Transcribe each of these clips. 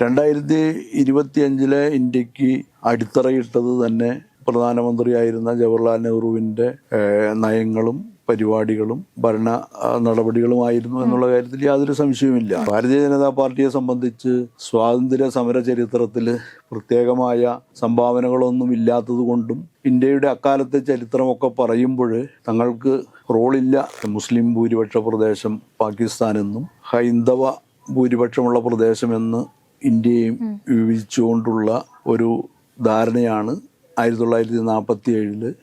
രണ്ടായിരത്തി ഇരുപത്തിയഞ്ചിലെ ഇന്ത്യയ്ക്ക് അടിത്തറയിട്ടത് തന്നെ പ്രധാനമന്ത്രിയായിരുന്ന ജവഹർലാൽ നെഹ്റുവിന്റെ നയങ്ങളും പരിപാടികളും ഭരണ നടപടികളുമായിരുന്നു എന്നുള്ള കാര്യത്തിൽ യാതൊരു സംശയവുമില്ല. ഭാരതീയ ജനതാ പാർട്ടിയെ സംബന്ധിച്ച് സ്വാതന്ത്ര്യ സമര ചരിത്രത്തിൽ പ്രത്യേകമായ സംഭാവനകളൊന്നും ഇല്ലാത്തതുകൊണ്ടും ഇന്ത്യയുടെ അക്കാലത്തെ ചരിത്രമൊക്കെ പറയുമ്പോൾ തങ്ങൾക്ക് റോളില്ല. മുസ്ലിം ഭൂരിപക്ഷ പ്രദേശം പാകിസ്ഥാനെന്നും ഹൈന്ദവ ഭൂരിപക്ഷമുള്ള പ്രദേശമെന്ന് ഇന്ത്യയും വിഭജിച്ചുകൊണ്ടുള്ള ഒരു ധാരണയാണ് ആയിരത്തി തൊള്ളായിരത്തി നാൽപ്പത്തി ഏഴിൽ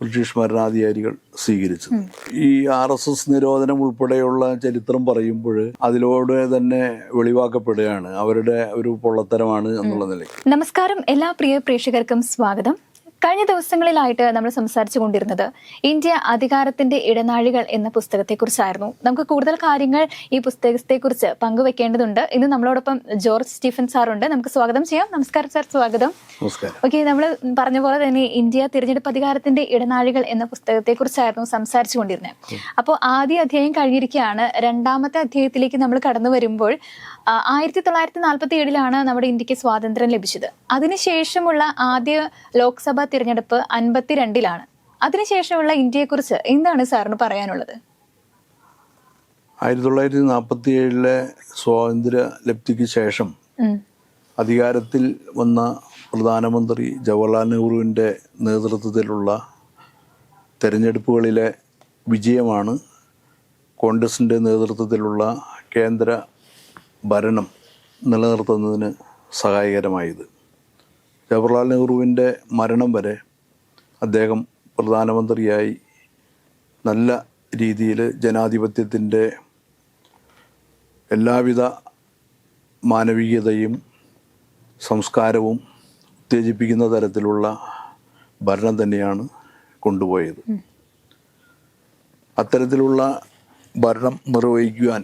ബ്രിട്ടീഷ് ഭരണാധികാരികൾ സ്വീകരിച്ചത്. ഈ ആർ എസ് എസ് നിരോധനം ഉൾപ്പെടെയുള്ള ചരിത്രം പറയുമ്പോൾ അതിലൂടെ തന്നെ വെളിവാക്കപ്പെടുകയാണ്. അവരുടെ ഒരു പൊള്ളത്തരമാണ് എന്നുള്ള നിലയ്ക്ക്. നമസ്കാരം. എല്ലാ പ്രിയ പ്രേക്ഷകർക്കും സ്വാഗതം. കഴിഞ്ഞ ദിവസങ്ങളിലായിട്ട് നമ്മൾ സംസാരിച്ചു കൊണ്ടിരുന്നത് ഇന്ത്യ അധികാരത്തിന്റെ ഇടനാഴികൾ എന്ന പുസ്തകത്തെക്കുറിച്ചായിരുന്നു. നമുക്ക് കൂടുതൽ കാര്യങ്ങൾ ഈ പുസ്തകത്തെക്കുറിച്ച് പങ്കുവെക്കേണ്ടതുണ്ട്. ഇന്ന് നമ്മളോടൊപ്പം ജോർജ് സ്റ്റീഫൻ സാറുണ്ട്. നമുക്ക് സ്വാഗതം ചെയ്യാം. നമസ്കാരം സാർ സ്വാഗതം. ഓക്കെ നമ്മൾ പറഞ്ഞ പോലെ തന്നെ ഇന്ത്യ തിരഞ്ഞെടുപ്പ് അധികാരത്തിന്റെ ഇടനാഴികൾ എന്ന പുസ്തകത്തെക്കുറിച്ചായിരുന്നു സംസാരിച്ചു കൊണ്ടിരുന്നത്. അപ്പോൾ ആദ്യ അധ്യായം കഴിഞ്ഞിരിക്കുകയാണ്. രണ്ടാമത്തെ അധ്യായത്തിലേക്ക് നമ്മൾ കടന്നു വരുമ്പോൾ ആയിരത്തി തൊള്ളായിരത്തി നാൽപ്പത്തി ഏഴിലാണ് നമ്മുടെ ഇന്ത്യയ്ക്ക് സ്വാതന്ത്ര്യം ലഭിച്ചത്. അതിനുശേഷമുള്ള ആദ്യ ലോക്സഭാ തിരഞ്ഞെടുപ്പ് അൻപത്തിരണ്ടിലാണ്. അതിനുശേഷമുള്ള ഇന്ത്യയെക്കുറിച്ച് എന്താണ് സാറിന് പറയാനുള്ളത്? ആയിരത്തി തൊള്ളായിരത്തി നാൽപ്പത്തി ഏഴിലെ സ്വാതന്ത്ര്യ ലബ്ധിക്ക് ശേഷം അധികാരത്തിൽ വന്ന പ്രധാനമന്ത്രി ജവഹർലാൽ നെഹ്റുവിന്റെ നേതൃത്വത്തിലുള്ള തെരഞ്ഞെടുപ്പുകളിലെ വിജയമാണ് കോൺഗ്രസിന്റെ നേതൃത്വത്തിലുള്ള കേന്ദ്ര ഭരണം നിലനിർത്തുന്നതിന് സഹായകരമായത്. ജവഹർലാൽ നെഹ്റുവിന്റെ മരണം വരെ അദ്ദേഹം പ്രധാനമന്ത്രിയായി നല്ല രീതിയിൽ ജനാധിപത്യത്തിന്റെ എല്ലാവിധ മാനവികതയും സംസ്കാരവും ഉത്തേജിപ്പിക്കുന്ന തരത്തിലുള്ള ഭരണം തന്നെയാണ് കൊണ്ടുപോയത്. അത്തരത്തിലുള്ള ഭരണം നിർവഹിക്കുവാൻ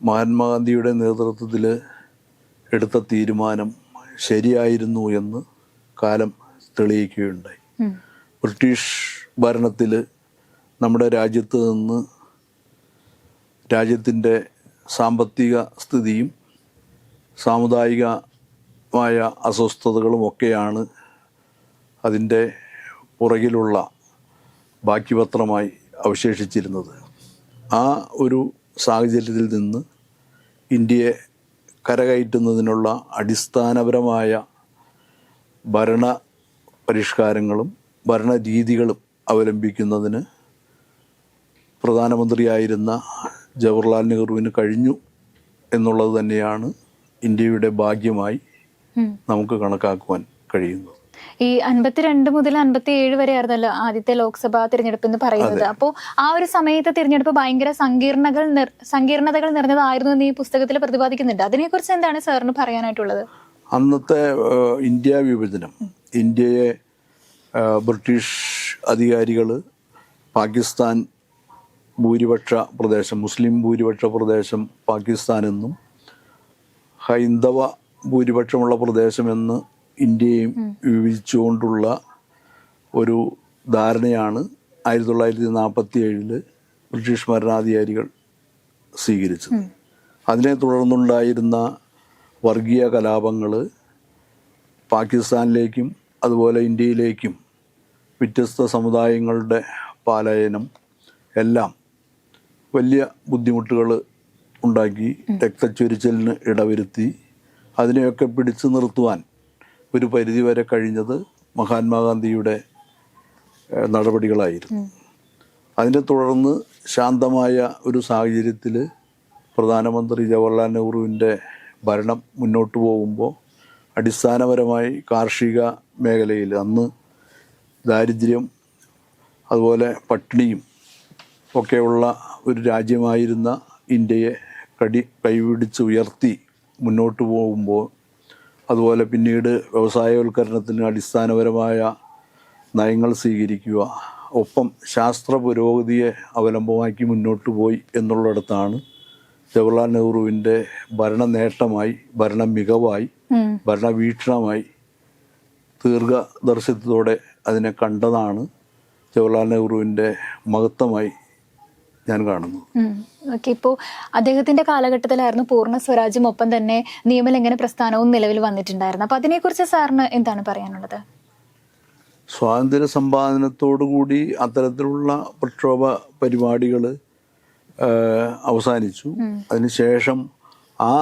മഹാത്മാഗാന്ധിയുടെ നേതൃത്വത്തിൽ എടുത്ത തീരുമാനം ശരിയായിരുന്നു എന്ന് കാലം തെളിയിക്കുകയുണ്ടായി. ബ്രിട്ടീഷ് ഭരണത്തിൽ നമ്മുടെ രാജ്യത്ത് നിന്ന് രാജ്യത്തിന്റെ സാമ്പത്തിക സ്ഥിതിയും സാമുദായികമായ അസ്വസ്ഥതകളും ഒക്കെയാണ് അതിന്റെ പുറകിലുള്ള ബാക്കിപത്രമായി അവശേഷിച്ചിരുന്നത്. ആ ഒരു സാഹചര്യത്തിൽ നിന്ന് ഇന്ത്യയെ കരകയറ്റുന്നതിനുള്ള അടിസ്ഥാനപരമായ ഭരണ പരിഷ്കാരങ്ങളും ഭരണരീതികളും അവലംബിക്കുന്നതിന് പ്രധാനമന്ത്രിയായിരുന്ന ജവഹർലാൽ നെഹ്റുവിന് കഴിഞ്ഞു എന്നുള്ളത് തന്നെയാണ് ഇന്ത്യയുടെ ഭാഗ്യമായി നമുക്ക് കണക്കാക്കുവാൻ കഴിയുന്നത്. ഈ അൻപത്തിരണ്ട് മുതൽ അൻപത്തി ഏഴ് വരെ ആയിരുന്നല്ലോ ആദ്യത്തെ ലോക്സഭാ തിരഞ്ഞെടുപ്പ് എന്ന് പറയുന്നത് അപ്പോൾ ആ ഒരു സമയത്തെ തിരഞ്ഞെടുപ്പ് ഭയങ്കര സങ്കീർണകൾ സങ്കീർണതകൾ നിറഞ്ഞതായിരുന്നു എന്ന് ഈ പുസ്തകത്തിൽ പ്രതിപാദിക്കുന്നുണ്ട്. അതിനെക്കുറിച്ച് എന്താണ് സാറിന് പറയാനായിട്ടുള്ളത്? അന്നത്തെ ഇന്ത്യ വിഭജനം ഇന്ത്യയെ ബ്രിട്ടീഷ് അധികാരികൾ പാകിസ്ഥാൻ ഭൂരിപക്ഷ പ്രദേശം മുസ്ലിം ഭൂരിപക്ഷ പ്രദേശം പാകിസ്ഥാനെന്നും ഹൈന്ദവ ഭൂരിപക്ഷമുള്ള പ്രദേശമെന്ന് ഇന്ത്യയും വിഭജിച്ചുകൊണ്ടുള്ള ഒരു ധാരണയാണ് ആയിരത്തി തൊള്ളായിരത്തി നാൽപ്പത്തി ഏഴിൽ ബ്രിട്ടീഷ് ഭരണാധികാരികൾ സ്വീകരിച്ചത്. അതിനെ തുടർന്നുണ്ടായിരുന്ന വർഗീയ കലാപങ്ങൾ പാകിസ്ഥാനിലേക്കും അതുപോലെ ഇന്ത്യയിലേക്കും വ്യത്യസ്ത സമുദായങ്ങളുടെ പാലായനം എല്ലാം വലിയ ബുദ്ധിമുട്ടുകൾ ഉണ്ടാക്കി രക്തച്ചൊരിച്ചലിന് ഇടവരുത്തി അതിനെയൊക്കെ പിടിച്ചു നിർത്തുവാൻ ഒരു പരിധിവരെ കഴിഞ്ഞത് മഹാത്മാഗാന്ധിയുടെ നടപടികളായിരുന്നു. അതിനെ തുടർന്ന് ശാന്തമായ ഒരു സാഹചര്യത്തിൽ പ്രധാനമന്ത്രി ജവഹർലാൽ നെഹ്റുവിന്റെ ഭരണം മുന്നോട്ട് പോകുമ്പോൾ അടിസ്ഥാനപരമായി കാർഷിക മേഖലയിൽ അന്ന് ദാരിദ്ര്യം അതുപോലെ പട്ടിണിയും ഒക്കെയുള്ള ഒരു രാജ്യമായിരുന്ന ഇന്ത്യയെ കടി കൈപിടിച്ച് ഉയർത്തി മുന്നോട്ട് പോകുമ്പോൾ അതുപോലെ പിന്നീട് വ്യവസായവൽക്കരണത്തിന് അടിസ്ഥാനപരമായ നയങ്ങൾ സ്വീകരിക്കുക ഒപ്പം ശാസ്ത്ര പുരോഗതിയെ അവലംബമാക്കി മുന്നോട്ട് പോയി എന്നുള്ളിടത്താണ് ജവഹർലാൽ നെഹ്റുവിന്റെ ഭരണ നേട്ടമായി ഭരണ മികവായി. ഭരണവീക്ഷണമായി ദീർഘദർശിത്വത്തോടെ അതിനെ കണ്ടതാണ് ജവഹർലാൽ നെഹ്റുവിന്റെ മഹത്വമായി ഞാൻ കാണുന്നു. ഓക്കെ ഇപ്പോൾ അദ്ദേഹത്തിന്റെ കാലഘട്ടത്തിലായിരുന്നു പൂർണ സ്വരാജ്യം ഒപ്പം തന്നെ നിയമലംഘന പ്രസ്ഥാനവും നിലവിൽ വന്നിട്ടുണ്ടായിരുന്നു അപ്പൊ അതിനെക്കുറിച്ച് സാറിന് എന്താണ് പറയാനുള്ളത്? സ്വാതന്ത്ര്യ സമ്പാദനത്തോടുകൂടി അത്തരത്തിലുള്ള പ്രക്ഷോഭ പരിപാടികൾ അവസാനിച്ചു. അതിനുശേഷം ആ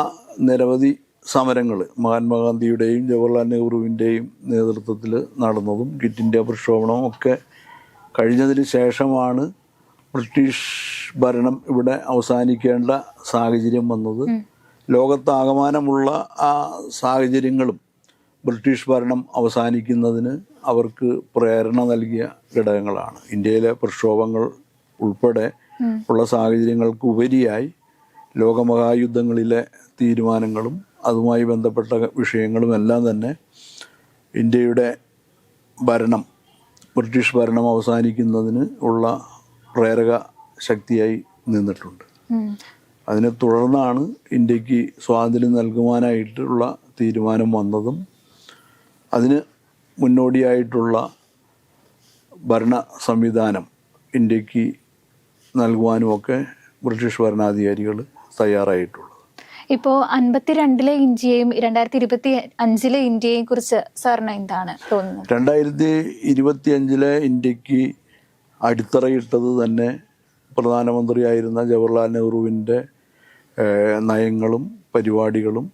നിരവധി സമരങ്ങൾ മഹാത്മാഗാന്ധിയുടെയും ജവഹർലാൽ നെഹ്റുവിന്റെയും നേതൃത്വത്തിൽ നടന്നതും കിറ്റ് ഇന്ത്യ പ്രക്ഷോഭണവും ഒക്കെ കഴിഞ്ഞതിന് ശേഷമാണ് ബ്രിട്ടീഷ് ഭരണം ഇവിടെ അവസാനിക്കേണ്ട സാഹചര്യം വന്നത് ലോകത്താകമാനമുള്ള ആ സാഹചര്യങ്ങളും ബ്രിട്ടീഷ് ഭരണം അവസാനിക്കുന്നതിന് അവർക്ക് പ്രേരണ നൽകിയ ഘടകങ്ങളാണ്. ഇന്ത്യയിലെ പ്രക്ഷോഭങ്ങൾ ഉൾപ്പെടെ ഉള്ള സാഹചര്യങ്ങൾക്ക് ഉപരിയായി ലോകമഹായുദ്ധങ്ങളിലെ തീരുമാനങ്ങളും അതുമായി ബന്ധപ്പെട്ട വിഷയങ്ങളും എല്ലാം തന്നെ ഇന്ത്യയുടെ ഭരണം ബ്രിട്ടീഷ് ഭരണം അവസാനിക്കുന്നതിന് ഉള്ള പ്രേരക ശക്തിയായി നിന്നിട്ടുണ്ട്. അതിനെ തുടർന്നാണ് ഇന്ത്യയ്ക്ക് സ്വാതന്ത്ര്യം നൽകുവാനായിട്ടുള്ള തീരുമാനം വന്നതും അതിന് മുന്നോടിയായിട്ടുള്ള ഭരണ സംവിധാനം ഇന്ത്യയ്ക്ക് നൽകുവാനുമൊക്കെ ബ്രിട്ടീഷ് ഭരണാധികാരികൾ തയ്യാറായിട്ടുള്ളത്. ഇപ്പോൾ അൻപത്തിരണ്ടിലെ ഇന്ത്യയും രണ്ടായിരത്തി ഇരുപത്തി അഞ്ചിലെ ഇന്ത്യയെ കുറിച്ച് സാറിന് എന്താണ് തോന്നുന്നത്? രണ്ടായിരത്തി ഇരുപത്തി അഞ്ചിലെ ഇന്ത്യയ്ക്ക് അടിത്തറയിട്ടത് തന്നെ പ്രധാനമന്ത്രിയായിരുന്ന ജവഹർലാൽ നെഹ്റുവിന്റെ നയങ്ങളും പരിപാടികളും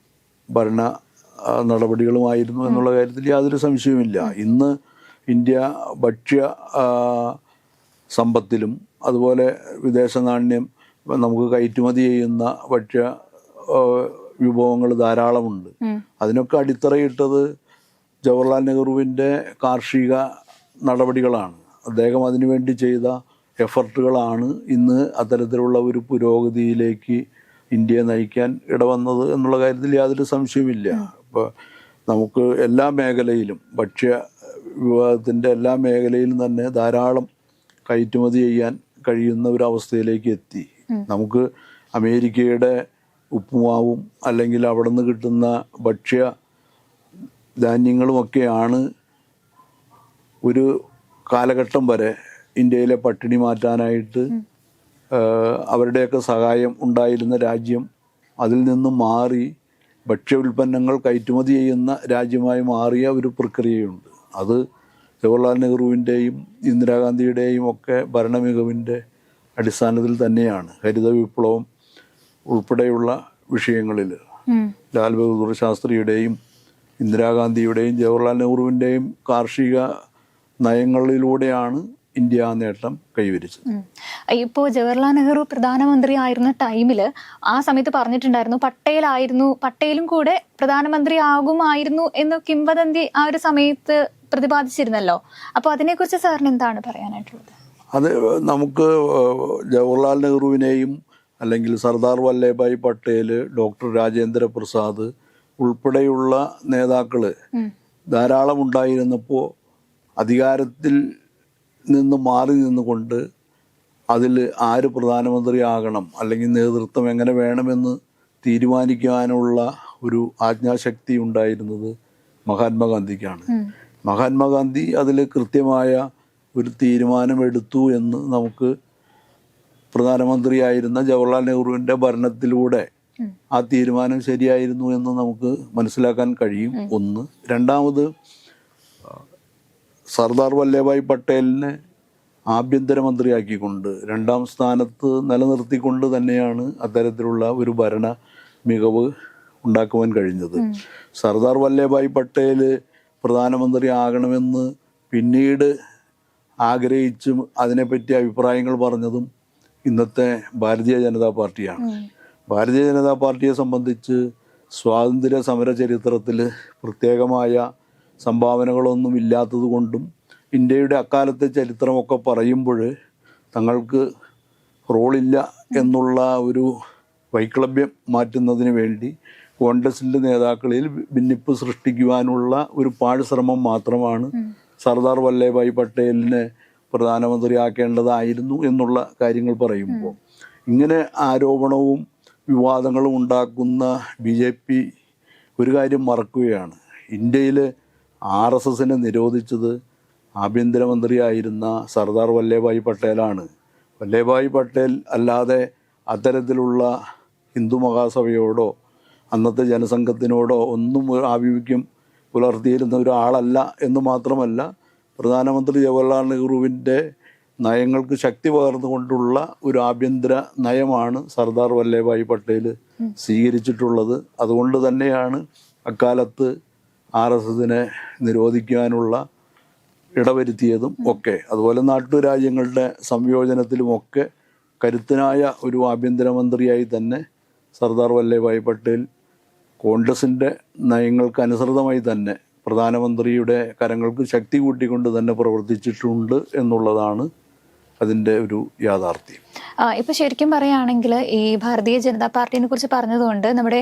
ഭരണ നടപടികളുമായിരുന്നു എന്നുള്ള കാര്യത്തിൽ യാതൊരു സംശയവുമില്ല. ഇന്ന് ഇന്ത്യ ഭക്ഷ്യ സമ്പത്തിലും അതുപോലെ വിദേശ നാണ്യം നമുക്ക് കയറ്റുമതി ചെയ്യുന്ന ഭക്ഷ്യ വിഭവങ്ങൾ ധാരാളമുണ്ട്. അതിനൊക്കെ അടിത്തറയിട്ടത് ജവഹർലാൽ നെഹ്റുവിന്റെ കാർഷിക നടപടികളാണ്. അദ്ദേഹം അതിനുവേണ്ടി ചെയ്ത എഫർട്ടുകളാണ് ഇന്ന് അത്തരത്തിലുള്ള ഒരു പുരോഗതിയിലേക്ക് ഇന്ത്യയെ നയിക്കാൻ ഇടവന്നത് എന്നുള്ള കാര്യത്തിൽ യാതൊരു സംശയമില്ല ഇപ്പോൾ നമുക്ക് എല്ലാ മേഖലയിലും ഭക്ഷ്യ വിഭാഗത്തിന്റെ എല്ലാ മേഖലയിലും തന്നെ ധാരാളം കയറ്റുമതി ചെയ്യാൻ കഴിയുന്ന ഒരു അവസ്ഥയിലേക്ക് എത്തി. നമുക്ക് അമേരിക്കയുടെ ഉപ്പുമാവും അല്ലെങ്കിൽ അവിടെ നിന്ന് കിട്ടുന്ന ഭക്ഷ്യ ധാന്യങ്ങളുമൊക്കെയാണ് ഒരു കാലഘട്ടം വരെ ഇന്ത്യയിലെ പട്ടിണി മാറ്റാനായിട്ട് അവരുടെയൊക്കെ സഹായം ഉണ്ടായിരുന്ന രാജ്യം അതിൽ നിന്നും മാറി ഭക്ഷ്യ ഉൽപ്പന്നങ്ങൾ കയറ്റുമതി ചെയ്യുന്ന രാജ്യമായി മാറിയ ഒരു പ്രക്രിയയുണ്ട്. അത് ജവഹർലാൽ നെഹ്റുവിന്റെയും ഇന്ദിരാഗാന്ധിയുടെയും ഒക്കെ ഭരണമികവിന്റെ അടിസ്ഥാനത്തിൽ തന്നെയാണ്. ഹരിത വിപ്ലവം ഉൾപ്പെടെയുള്ള വിഷയങ്ങളിൽ. ലാൽ ബഹദൂർ ശാസ്ത്രിയുടെയും ഇന്ദിരാഗാന്ധിയുടെയും ജവഹർലാൽ നെഹ്റുവിന്റെയും കാർഷിക നയങ്ങളിലൂടെയാണ് ഇന്ത്യ നേട്ടം കൈവരിച്ചത്. ഇപ്പോൾ ഇപ്പോ ജവഹർലാൽ നെഹ്റു പ്രധാനമന്ത്രി ആയിരുന്ന ടൈമിൽ ആ സമയത്ത് പറഞ്ഞിട്ടുണ്ടായിരുന്നു പട്ടേലായിരുന്നു പട്ടേലും കൂടെ പ്രധാനമന്ത്രി ആകുമായിരുന്നു എന്ന് കിംവദന്തി ആ ഒരു സമയത്ത് പ്രതിപാദിച്ചിരുന്നല്ലോ. അപ്പൊ അതിനെക്കുറിച്ച് സാറിന് എന്താണ് പറയാനായിട്ടുള്ളത്? അത് നമുക്ക് ജവഹർലാൽ നെഹ്റുവിനെയും അല്ലെങ്കിൽ സർദാർ വല്ലഭായ് പട്ടേൽ ഡോക്ടർ രാജേന്ദ്ര പ്രസാദ് ഉൾപ്പെടെയുള്ള നേതാക്കൾ ധാരാളം ഉണ്ടായിരുന്നപ്പോൾ അധികാരത്തിൽ നിന്ന് മാറി നിന്നുകൊണ്ട് അതിൽ ആര് പ്രധാനമന്ത്രിയാകണം അല്ലെങ്കിൽ നേതൃത്വം എങ്ങനെ വേണമെന്ന് തീരുമാനിക്കാനുള്ള ഒരു ആജ്ഞാശക്തി ഉണ്ടായിരുന്നത് മഹാത്മാഗാന്ധിക്കാണ്. മഹാത്മാഗാന്ധി അതിൽ കൃത്യമായ ഒരു തീരുമാനമെടുത്തു എന്ന് നമുക്ക് പ്രധാനമന്ത്രിയായിരുന്ന ജവഹർലാൽ നെഹ്റുവിന്റെ ഭരണത്തിലൂടെ ആ തീരുമാനം ശരിയായിരുന്നു എന്ന് നമുക്ക് മനസ്സിലാക്കാൻ കഴിയും. ഒന്ന്. രണ്ടാമത് സർദാർ വല്ലഭായ് പട്ടേലിനെ ആഭ്യന്തരമന്ത്രിയാക്കിക്കൊണ്ട് രണ്ടാം സ്ഥാനത്ത് നിലനിർത്തിക്കൊണ്ട് തന്നെയാണ് അത്തരത്തിലുള്ള ഒരു ഭരണ മികവ് ഉണ്ടാക്കുവാൻ കഴിഞ്ഞത്. സർദാർ വല്ലഭായ് പട്ടേൽ പ്രധാനമന്ത്രി ആകണമെന്ന് പിന്നീട് ആഗ്രഹിച്ചും അതിനെപ്പറ്റി അഭിപ്രായങ്ങൾ പറഞ്ഞതും ഇന്നത്തെ ഭാരതീയ ജനതാ പാർട്ടിയാണ്. ഭാരതീയ ജനതാ പാർട്ടിയെ സംബന്ധിച്ച് സ്വാതന്ത്ര്യ സമര ചരിത്രത്തിൽ പ്രത്യേകമായ സംഭാവനകളൊന്നും ഇല്ലാത്തത് കൊണ്ടും ഇന്ത്യയുടെ അക്കാലത്തെ ചരിത്രമൊക്കെ പറയുമ്പോൾ തങ്ങൾക്ക് റോളില്ല എന്നുള്ള ഒരു വൈക്ലഭ്യം മാറ്റുന്നതിന് വേണ്ടി കോൺഗ്രസിന്റെ നേതാക്കളിൽ ഭിന്നിപ്പ് സൃഷ്ടിക്കുവാനുള്ള ഒരു പാഴ്ശ്രമം മാത്രമാണ് സർദാർ വല്ലഭായ് പട്ടേലിനെ പ്രധാനമന്ത്രിയാക്കേണ്ടതായിരുന്നു എന്നുള്ള കാര്യങ്ങൾ പറയുമ്പോൾ. ഇങ്ങനെ ആരോപണവും വിവാദങ്ങളും ഉണ്ടാക്കുന്ന ബി ജെ പി ഒരു കാര്യം മറക്കുകയാണ്. ഇന്ത്യയിൽ ആർ എസ് എസിനെ നിരോധിച്ചത് ആഭ്യന്തരമന്ത്രിയായിരുന്ന സർദാർ വല്ലഭായ് പട്ടേലാണ്. വല്ലഭായ് പട്ടേൽ അല്ലാതെ അത്തരത്തിലുള്ള ഹിന്ദു മഹാസഭയോടോ അന്നത്തെ ജനസംഘത്തിനോടോ ഒന്നും ആഭിമുഖ്യം പുലർത്തിയിരുന്ന ഒരാളല്ല എന്ന് മാത്രമല്ല പ്രധാനമന്ത്രി ജവഹർലാൽ നെഹ്റുവിന്റെ നയങ്ങൾക്ക് ശക്തി പകർന്നുകൊണ്ടുള്ള ഒരു ആഭ്യന്തര നയമാണ് സർദാർ വല്ലഭായ് പട്ടേൽ സ്വീകരിച്ചിട്ടുള്ളത്. അതുകൊണ്ട് തന്നെയാണ് അക്കാലത്ത് ആർ എസ് എസിനെ നിരോധിക്കാനുള്ള ഇടവരുത്തിയതും ഒക്കെ. അതുപോലെ നാട്ടുരാജ്യങ്ങളുടെ സംയോജനത്തിലുമൊക്കെ കരുത്തനായ ഒരു ആഭ്യന്തരമന്ത്രിയായി തന്നെ സർദാർ വല്ലഭായ് പട്ടേൽ കോൺഗ്രസിന്റെ നയങ്ങൾക്ക് അനുസൃതമായി തന്നെ പ്രധാനമന്ത്രിയുടെ കരങ്ങൾക്ക് ശക്തി കൂട്ടിക്കൊണ്ട് തന്നെ പ്രവർത്തിച്ചിട്ടുണ്ട് എന്നുള്ളതാണ് അതിന്റെ ഒരു യാഥാർത്ഥ്യം. ഇപ്പൊ ശരിക്കും പറയുകയാണെങ്കിൽ ഈ ഭാരതീയ ജനതാ പാർട്ടിനെ കുറിച്ച് പറഞ്ഞതുകൊണ്ട് നമ്മുടെ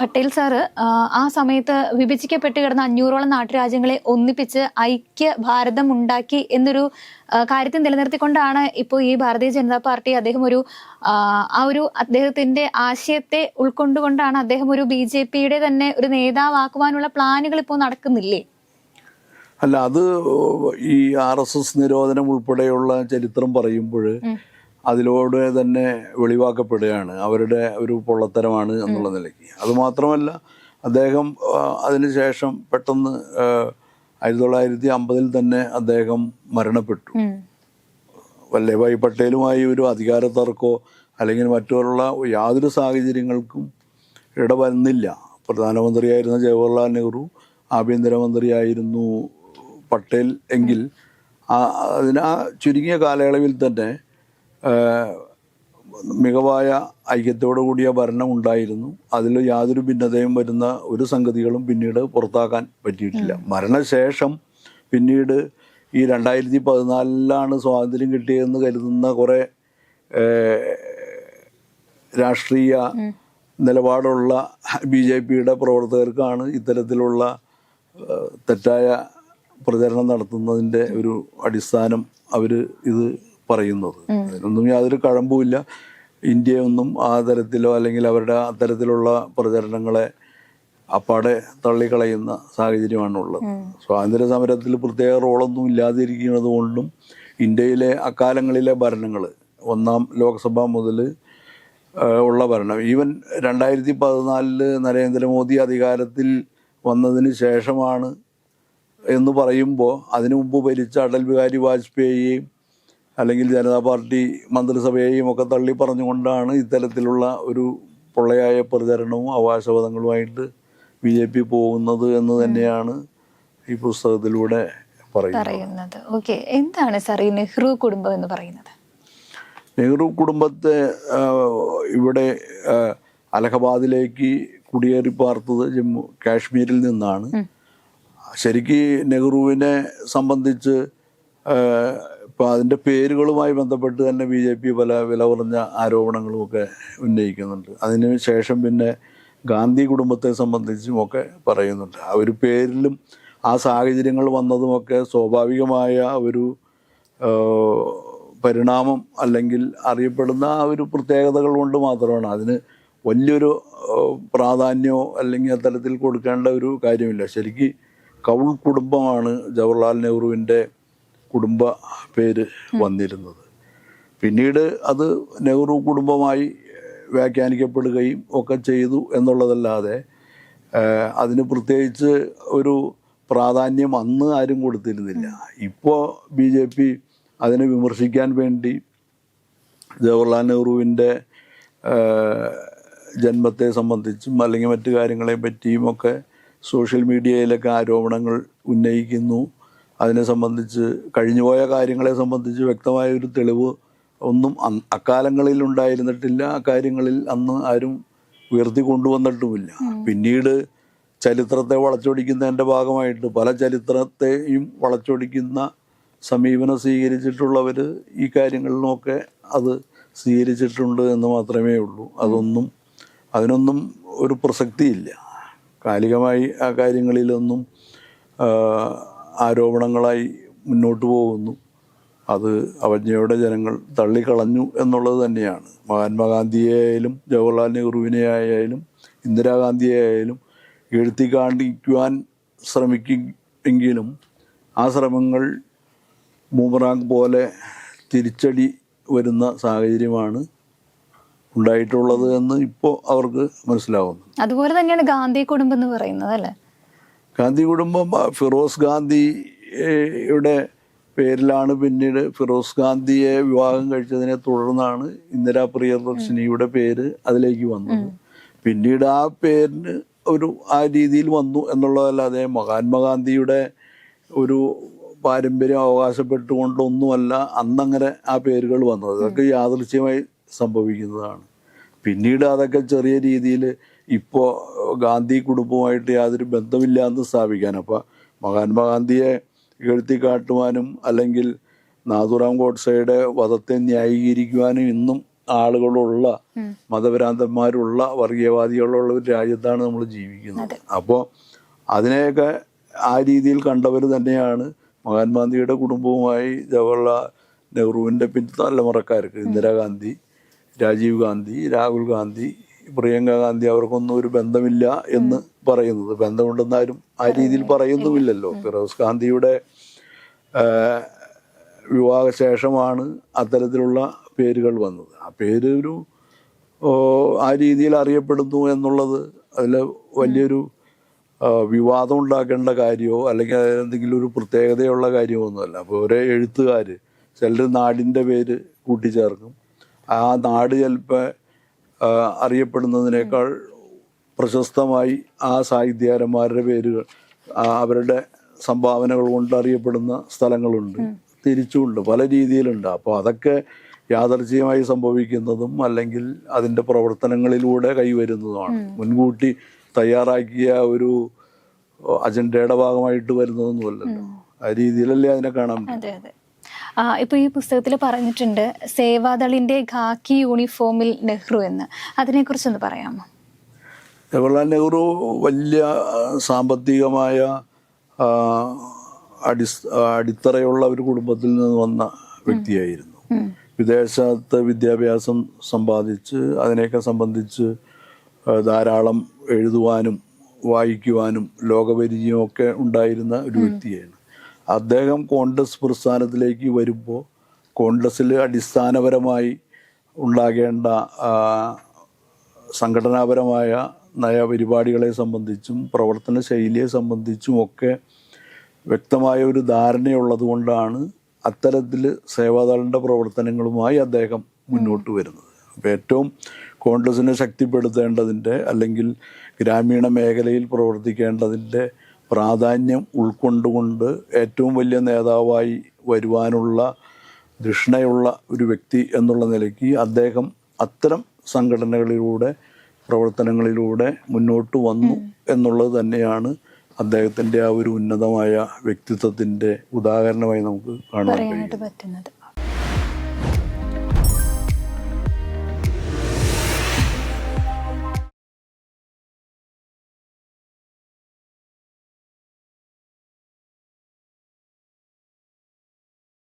പട്ടേൽ സാറ് ആ, സമയത്ത് വിഭജിക്കപ്പെട്ട് കിടന്ന അഞ്ഞൂറോളം നാട്ടുരാജ്യങ്ങളെ ഒന്നിപ്പിച്ച് ഐക്യ ഭാരതം ഉണ്ടാക്കി എന്നൊരു കാര്യത്തെ നിലനിർത്തിക്കൊണ്ടാണ് ഇപ്പോൾ ഈ ഭാരതീയ ജനതാ പാർട്ടി അദ്ദേഹം ഒരു ആ ഒരു അദ്ദേഹത്തിന്റെ ആശയത്തെ ഉൾക്കൊണ്ടുകൊണ്ടാണ് അദ്ദേഹം ഒരു ബി ജെ പിയുടെ തന്നെ ഒരു നേതാവാക്കുവാനുള്ള പ്ലാനുകൾ ഇപ്പോൾ നടക്കുന്നില്ലേ? അല്ല അത് ഈ ആർ എസ് എസ് നിരോധനം ഉൾപ്പെടെയുള്ള ചരിത്രം പറയുമ്പോൾ അതിലൂടെ തന്നെ വെളിവാക്കപ്പെടുകയാണ്. അവരുടെ ഒരു പൊള്ളത്തരമാണ് എന്നുള്ള നിലയ്ക്ക്. അതുമാത്രമല്ല അദ്ദേഹം അതിനുശേഷം പെട്ടെന്ന് ആയിരത്തി തൊള്ളായിരത്തി അമ്പതിൽ തന്നെ അദ്ദേഹം മരണപ്പെട്ടു. വല്ലഭായ് പട്ടേലുമായി ഒരു അധികാര തർക്കമോ അല്ലെങ്കിൽ മറ്റുള്ള യാതൊരു സാഹചര്യങ്ങൾക്കും ഇടവരുന്നില്ല പ്രധാനമന്ത്രിയായിരുന്ന ജവഹർലാൽ നെഹ്റു ആഭ്യന്തരമന്ത്രിയായിരുന്നു പട്ടേൽ എങ്കിൽ അതിനാ ആ ചുരുങ്ങിയ കാലയളവിൽ തന്നെ മികവായ ഐക്യത്തോടു കൂടിയ ഭരണം ഉണ്ടായിരുന്നു. അതിൽ യാതൊരു ഭിന്നതയും വരുന്ന ഒരു സംഗതികളും പിന്നീട് പുറത്താക്കാൻ പറ്റിയിട്ടില്ല. മരണശേഷം പിന്നീട് ഈ രണ്ടായിരത്തി പതിനാലിലാണ് സ്വാതന്ത്ര്യം കിട്ടിയതെന്ന് കരുതുന്ന കുറേ രാഷ്ട്രീയ നിലപാടുള്ള ബി ജെ പിയുടെ പ്രവർത്തകർക്കാണ് ഇത്തരത്തിലുള്ള തെറ്റായ പ്രചരണം നടത്തുന്നതിന്റെ ഒരു അടിസ്ഥാനം അവർ ഇത് പറയുന്നത്. അതിനൊന്നും യാതൊരു കഴമ്പുമില്ല. ഇന്ത്യയൊന്നും ആ തരത്തിലോ അല്ലെങ്കിൽ അവരുടെ അത്തരത്തിലുള്ള പ്രചരണങ്ങളെ അപ്പാടെ തള്ളിക്കളയുന്ന സാഹചര്യമാണുള്ളത്. സ്വാതന്ത്ര്യ സമരത്തിൽ പ്രത്യേക റോളൊന്നും ഇല്ലാതിരിക്കുന്നത് കൊണ്ടും ഇന്ത്യയിലെ അക്കാലങ്ങളിലെ ഭരണങ്ങൾ ഒന്നാം ലോക്സഭ മുതൽ ഉള്ള ഭരണം. ഈവൻ രണ്ടായിരത്തി പതിനാലിൽ നരേന്ദ്രമോദി അധികാരത്തിൽ വന്നതിന് ശേഷമാണ് എന്ന് പറയുമ്പോൾ അതിനു മുമ്പ് ഭരിച്ച അടൽ ബിഹാരി വാജ്പേയിയെയും അല്ലെങ്കിൽ ജനതാ പാർട്ടി മന്ത്രിസഭയെയും ഒക്കെ തള്ളി പറഞ്ഞുകൊണ്ടാണ് ഇത്തരത്തിലുള്ള ഒരു പൊള്ളയായ പ്രചരണവും അവകാശവാദങ്ങളുമായിട്ട് ബി ജെ പി പോകുന്നത് എന്ന് തന്നെയാണ് ഈ പുസ്തകത്തിലൂടെ പറയുന്നത്. ഓക്കെ. എന്താണ് സാർ ഈ നെഹ്റു കുടുംബം എന്ന് പറയുന്നത്? നെഹ്റു കുടുംബത്തെ ഇവിടെ അലഹബാദിലേക്ക് കുടിയേറി പാർത്തത് ജമ്മു കാശ്മീരിൽ നിന്നാണ്. ശരിക്ക് നെഹ്റുവിനെ സംബന്ധിച്ച് ഇപ്പം അതിന്റെ പേരുകളുമായി ബന്ധപ്പെട്ട് തന്നെ ബി ജെ പി പല വില കുറഞ്ഞ ആരോപണങ്ങളുമൊക്കെ ഉന്നയിക്കുന്നുണ്ട്. അതിന് ശേഷം പിന്നെ ഗാന്ധി കുടുംബത്തെ സംബന്ധിച്ചും ഒക്കെ പറയുന്നുണ്ട്. ആ ഒരു പേരിലും ആ സാഹചര്യങ്ങൾ വന്നതുമൊക്കെ സ്വാഭാവികമായ ഒരു പരിണാമം അല്ലെങ്കിൽ അറിയപ്പെടുന്ന ആ ഒരു പ്രത്യേകതകൾ കൊണ്ട് മാത്രമാണ്. അതിന് വലിയൊരു പ്രാധാന്യമോ അല്ലെങ്കിൽ അത്തരത്തിൽ കൊടുക്കേണ്ട ഒരു കാര്യമില്ല. ശരിക്ക് കൗൾ കുടുംബമാണ് ജവഹർലാൽ നെഹ്റുവിന്റെ കുടുംബ പേര് വന്നിരുന്നത്. പിന്നീട് അത് നെഹ്റു കുടുംബമായി വ്യാഖ്യാനിക്കപ്പെടുകയും ഒക്കെ ചെയ്തു എന്നുള്ളതല്ലാതെ അതിന് പ്രത്യേകിച്ച് ഒരു പ്രാധാന്യം അന്ന് ആരും കൊടുത്തിരുന്നില്ല. ഇപ്പോൾ ബി ജെ പി അതിനെ വിമർശിക്കാൻ വേണ്ടി ജവഹർലാൽ നെഹ്റുവിന്റെ ജന്മത്തെ സംബന്ധിച്ചും അല്ലെങ്കിൽ മറ്റു കാര്യങ്ങളെ പറ്റിയും ഒക്കെ സോഷ്യൽ മീഡിയയിലൊക്കെ ആരോപണങ്ങൾ ഉന്നയിക്കുന്നു. അതിനെ സംബന്ധിച്ച് കഴിഞ്ഞുപോയ കാര്യങ്ങളെ സംബന്ധിച്ച് വ്യക്തമായ ഒരു തെളിവ് ഒന്നും അന്ന് അക്കാലങ്ങളിൽ ഉണ്ടായിരുന്നിട്ടില്ല. ആ കാര്യങ്ങളിൽ അന്ന് ആരും ഉയർത്തി കൊണ്ടുവന്നിട്ടുമില്ല. പിന്നീട് ചരിത്രത്തെ വളച്ചൊടിക്കുന്നതിന്റെ ഭാഗമായിട്ട് പല ചരിത്രത്തെയും വളച്ചൊടിക്കുന്ന സമീപനം സ്വീകരിച്ചിട്ടുള്ളവർ ഈ കാര്യങ്ങളിലുമൊക്കെ അത് സ്വീകരിച്ചിട്ടുണ്ട് എന്ന് മാത്രമേ ഉള്ളൂ. അതൊന്നും അതിനൊന്നും ഒരു പ്രസക്തിയില്ല. കാലികമായി ആ കാര്യങ്ങളിലൊന്നും ആരോപണങ്ങളായി മുന്നോട്ട് പോകുന്നു. അത് അവജ്ഞയുടെ ജനങ്ങൾ തള്ളിക്കളഞ്ഞു എന്നുള്ളത് തന്നെയാണ്. മഹാത്മാഗാന്ധിയെ ആയാലും ജവഹർലാൽ നെഹ്റുവിനെ ആയാലും ഇന്ദിരാഗാന്ധിയെ ആയാലും എഴുത്തി കാണിക്കുവാൻ ശ്രമിക്കുമെങ്കിലും ആ ശ്രമങ്ങൾ ബൂമറാങ് പോലെ തിരിച്ചടി വരുന്ന സാഹചര്യമാണ് ഉണ്ടായിട്ടുള്ളത് എന്ന് ഇപ്പോൾ അവർക്ക് മനസ്സിലാവുന്നു. അതുപോലെ തന്നെയാണ് ഗാന്ധി കുടുംബം എന്ന് പറയുന്നത് അല്ലേ? ഗാന്ധി കുടുംബം ഫിറോസ് ഗാന്ധിയുടെ പേരിലാണ് പിന്നീട് ഫിറോസ് ഗാന്ധിയെ വിവാഹം കഴിച്ചതിനെ തുടർന്നാണ് ഇന്ദിരാ പ്രിയദർശിനിയുടെ പേര് അതിലേക്ക് വന്നത്. പിന്നീട് ആ പേരിന് ഒരു ആ രീതിയിൽ വന്നു എന്നുള്ളതല്ലാതെ മഹാത്മാഗാന്ധിയുടെ ഒരു പാരമ്പര്യം അവകാശപ്പെട്ടുകൊണ്ടൊന്നുമല്ല അന്നങ്ങനെ ആ പേരുകൾ വന്നത്. അതൊക്കെ യാദൃശ്യമായി സംഭവിക്കുന്നതാണ്. പിന്നീട് അതൊക്കെ ചെറിയ രീതിയിൽ ഇപ്പോൾ ഗാന്ധി കുടുംബവുമായിട്ട് യാതൊരു ബന്ധമില്ല എന്ന് സ്ഥാപിക്കാൻ. അപ്പോൾ മഹാത്മാഗാന്ധിയെ എഴുത്തി കാട്ടുവാനും അല്ലെങ്കിൽ നാഥുറാം ഗോഡ്സയുടെ വധത്തെ ന്യായീകരിക്കുവാനും ഇന്നും ആളുകളുള്ള മതഭ്രാന്തന്മാരുള്ള വർഗീയവാദികളുള്ള ഒരു രാജ്യത്താണ് നമ്മൾ ജീവിക്കുന്നത്. അപ്പോൾ അതിനെയൊക്കെ ആ രീതിയിൽ കണ്ടവർ തന്നെയാണ് മഹാത്മാഗാന്ധിയുടെ കുടുംബവുമായി ജവഹർലാൽ നെഹ്റുവിന്റെ പിൻതലമുറക്കാർക്ക് ഇന്ദിരാഗാന്ധി. രാജീവ് ഗാന്ധി രാഹുൽ ഗാന്ധി പ്രിയങ്ക ഗാന്ധി അവർക്കൊന്നും ഒരു ബന്ധമില്ല എന്ന് പറയുന്നത്. ബന്ധമുണ്ടെന്നാരും ആ രീതിയിൽ പറയുന്നുമില്ലല്ലോ. ഫിറോസ് ഗാന്ധിയുടെ വിവാഹശേഷമാണ് അത്തരത്തിലുള്ള പേരുകൾ വന്നത്. ആ പേര് ഒരു ആ രീതിയിൽ അറിയപ്പെടുന്നു എന്നുള്ളത് അതിൽ വലിയൊരു വിവാദം ഉണ്ടാക്കേണ്ട കാര്യമോ അല്ലെങ്കിൽ അതിലെന്തെങ്കിലും ഒരു പ്രത്യേകതയുള്ള കാര്യമോ ഒന്നുമല്ല. അപ്പോൾ ഒരേ എഴുത്തുകാർ ചിലർ നാടിന്റെ പേര് കൂട്ടിച്ചേർക്കും. ആ നാട് ചിലപ്പോൾ അറിയപ്പെടുന്നതിനേക്കാൾ പ്രശസ്തമായി ആ സാഹിത്യകാരന്മാരുടെ പേരുകൾ അവരുടെ സംഭാവനകൾ കൊണ്ട് അറിയപ്പെടുന്ന സ്ഥലങ്ങളുണ്ട്. തിരിച്ചുമുണ്ട് പല രീതിയിലുണ്ട്. അപ്പോൾ അതൊക്കെ യാദർച്ഛീയമായി സംഭവിക്കുന്നതും അല്ലെങ്കിൽ അതിന്റെ പ്രവർത്തനങ്ങളിലൂടെ കൈവരുന്നതുമാണ്. മുൻകൂട്ടി തയ്യാറാക്കിയ ഒരു അജണ്ടയുടെ ഭാഗമായിട്ട് വരുന്നതൊന്നുമല്ലല്ലോ. ആ രീതിയിലല്ലേ അതിനെ കാണാൻ പറ്റൂ. അതെ അതെ ഇപ്പൊ ഈ പുസ്തകത്തിൽ പറഞ്ഞിട്ടുണ്ട് സേവാദളിന്റെ ഖാക്കി യൂണിഫോമിൽ നെഹ്റു എന്ന്. അതിനെക്കുറിച്ചൊന്ന് പറയാമോ? ജവഹർലാൽ നെഹ്റു വലിയ സാമ്പത്തികമായ ആ, അടിസ് അടിത്തറയുള്ള ഒരു കുടുംബത്തിൽ നിന്ന് വന്ന വ്യക്തിയായിരുന്നു. വിദേശത്ത് വിദ്യാഭ്യാസം സമ്പാദിച്ച് അതിനെയൊക്കെ സംബന്ധിച്ച് ധാരാളം എഴുതുവാനും വായിക്കുവാനും ലോകപരിചയമൊക്കെ ഉണ്ടായിരുന്ന ഒരു വ്യക്തിയാണ് അദ്ദേഹം കോൺഗ്രസ് പ്രസ്ഥാനത്തിലേക്ക് വരുമ്പോൾ കോൺഗ്രസ്സിൽ അടിസ്ഥാനപരമായി ഉണ്ടാകേണ്ട സംഘടനാപരമായ നയപരിപാടികളെ സംബന്ധിച്ചും പ്രവർത്തന ശൈലിയെ സംബന്ധിച്ചും ഒക്കെ വ്യക്തമായ ഒരു ധാരണയുള്ളതുകൊണ്ടാണ് അത്തരത്തിൽ സേവാദളിന്റെ പ്രവർത്തനങ്ങളുമായി അദ്ദേഹം മുന്നോട്ട് വരുന്നത്. അപ്പോൾ ഏറ്റവും കോൺഗ്രസിനെ ശക്തിപ്പെടുത്തേണ്ടതിന്റെ അല്ലെങ്കിൽ ഗ്രാമീണ മേഖലയിൽ പ്രവർത്തിക്കേണ്ടതിന്റെ പ്രാധാന്യം ഉൾക്കൊണ്ടുകൊണ്ട് ഏറ്റവും വലിയ നേതാവായി വരുവാനുള്ള ധിഷ്ണയുള്ള ഒരു വ്യക്തി എന്നുള്ള നിലയ്ക്ക് അദ്ദേഹം അത്തരം സംഘടനകളിലൂടെ പ്രവർത്തനങ്ങളിലൂടെ മുന്നോട്ട് വന്നു എന്നുള്ളത് തന്നെയാണ് അദ്ദേഹത്തിന്റെ ആ ഒരു ഉന്നതമായ വ്യക്തിത്വത്തിന്റെ ഉദാഹരണമായി നമുക്ക് കാണാൻ കഴിയും പറ്റുന്നത്.